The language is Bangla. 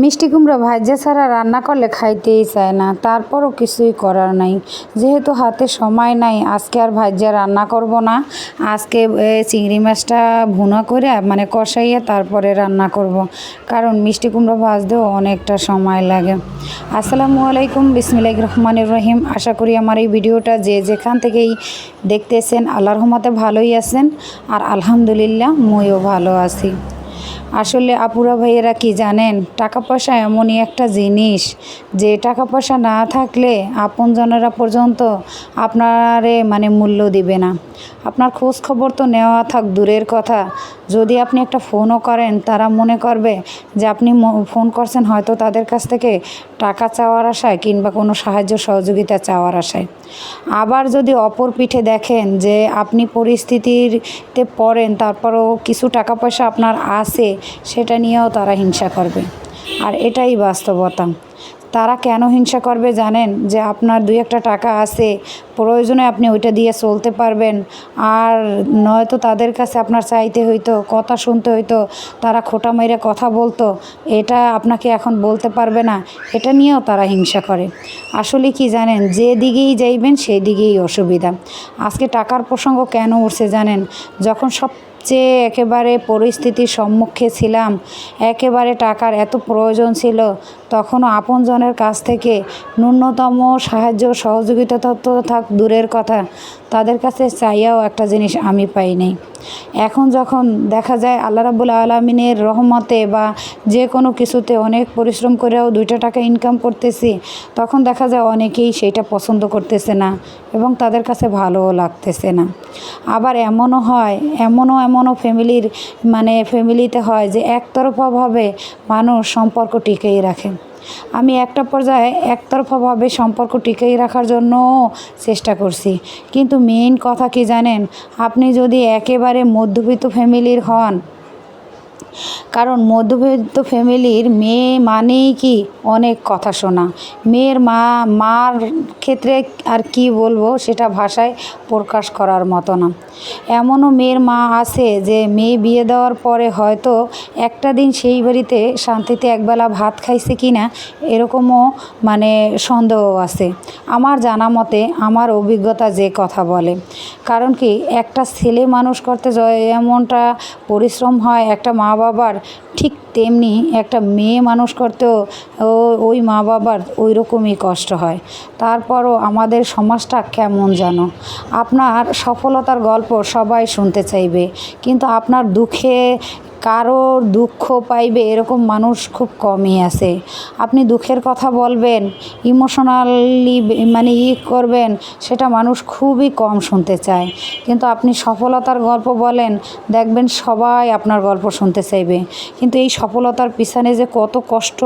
মিষ্টি কুমড়ো ভাজা ছাড়া রান্না করলে খাইতেই চায় না, তারপরও কিছুই করার নাই। যেহেতু হাতে সময় নাই, আজকে আর ভাজা রান্না করব না, আজকে চিংড়ি মাছটা ভুনা করে মানে কষাইয়ে তারপরে রান্না করব। কারণ মিষ্টি কুমড়ো ভাজতেও অনেকটা সময় লাগে। আসসালামু আলাইকুম বিসমিল্লাহ রহমানুর রহিম। আশা করি আমার এই ভিডিওটা যে যেখান থেকেই দেখতেছেন আল্লাহ রহমতে ভালোই আছেন। আর আলহামদুলিল্লাহ, মইও ভালো আছি। আসলে আপুরা ভাইয়েরা কি জানেন, টাকা পয়সা এমনই একটা জিনিস যে টাকা পয়সা না থাকলে আপনজনেরা পর্যন্ত আপনারে মানে মূল্য দিবে না। আপনার খোঁজ খবর তো নেওয়া থাক দূরের কথা। যদি আপনি একটা ফোনও করেন, তারা মনে করবে যে আপনি ফোন করছেন হয়তো তাদের কাছ থেকে টাকা চাওয়ার আশায় কিংবা কোনো সাহায্য সহযোগিতা চাওয়ার আশায়। আবার যদি অপর পিঠে দেখেন যে আপনি পরিস্থিতিতে পড়েন, তারপরও কিছু টাকা পয়সা আপনার আছে, সেটা নিয়েও তারা হিংসা করবে। আর এটাই বাস্তবতা। তারা কেন হিংসা করবে জানেন? যে আপনার দুই একটা টাকা আছে, প্রয়োজনে আপনি ওইটা দিয়ে চলতে পারবেন। আর নয়তো তাদের কাছে আপনার চাইতে হইতো, কথা শুনতে হইতো, তারা খোটা মেরে কথা বলতো। এটা আপনাকে এখন বলতে পারবে না। এটা নিয়েও তারা হিংসা করে। আসলে কি জানেন? যে দিকেই যাইবেন, সেই দিকেই অসুবিধা। আজকে টাকার প্রসঙ্গ কেন উঠছে জানেন? যখন সব সবচেয়ে একেবারে পরিস্থিতির সম্মুখে ছিলাম, একেবারে টাকার এত প্রয়োজন ছিল তখনও আপনজনের কাছ থেকে ন্যূনতম সাহায্য সহযোগিতা তো থাক দূরের কথা। তাদের কাছে চাইয়াও একটা জিনিস আমি পাইনি এখন যখন দেখা যায় আল্লাহ রাবুল আলমিনের রহমতে বা যে কোনো কিছুতে অনেক পরিশ্রম করেও দুইটা টাকা ইনকাম করতেছি, তখন দেখা যায় অনেকেই সেইটা পছন্দ করতেছে না এবং তাদের কাছে ভালোও লাগতেছে না। আবার এমনও হয়, এমনও এমনও ফ্যামিলির মানে ফ্যামিলিতে হয় যে একতরফাভাবে মানুষ সম্পর্ক টিকেই রাখে। আমি একটা পর্যায়ে একতরফাভাবে সম্পর্ক টিকিয়ে রাখার জন্য চেষ্টা করছি। কিন্তু মেইন কথা কি জানেন? আপনি যদি একেবারে মধ্যবিত্ত ফ্যামিলির হন কারণ মধ্যবিত্ত ফ্যামিলির মেয়ে মানেই কি অনেক কথা শোনা। মেয়ের মা, মার ক্ষেত্রে আর কি বলব সেটা ভাষায় প্রকাশ করার মতো না। এমনও মেয়ের মা আছে যে মেয়ে বিয়ে দেওয়ার পরে হয়তো একটা দিন সেই বাড়িতে শান্তিতে একবেলা ভাত খাইছে কি না এরকমও মানে সন্দেহ আছে। আমার জানা মতে আমার অভিজ্ঞতা যে কথা বলে। কারণ কি, একটা ছেলে মানুষ করতে য- এমনটা পরিশ্রম হয়, একটা মা বাবার ঠিক তেমনি একটা মেয়ে মানুষ করতেও ওই মা বাবার ওই রকমই কষ্ট হয়। তারপরও আমাদের সমাজটা কেমন যেন। আপনার সফলতার গল্প সবাই শুনতে চাইবে। কিন্তু আপনার দুঃখে কারও দুঃখ পাইবে এরকম মানুষ খুব কমই আছে। আপনি দুঃখের কথা বলবেন ইমোশনালি মানে ই করবেন, সেটা মানুষ খুবই কম শুনতে চায়। কিন্তু আপনি সফলতার গল্প বলেন, দেখবেন সবাই আপনার গল্প শুনতে চাইবে। কিন্তু এই সফলতার পিছনে যে কত কষ্ট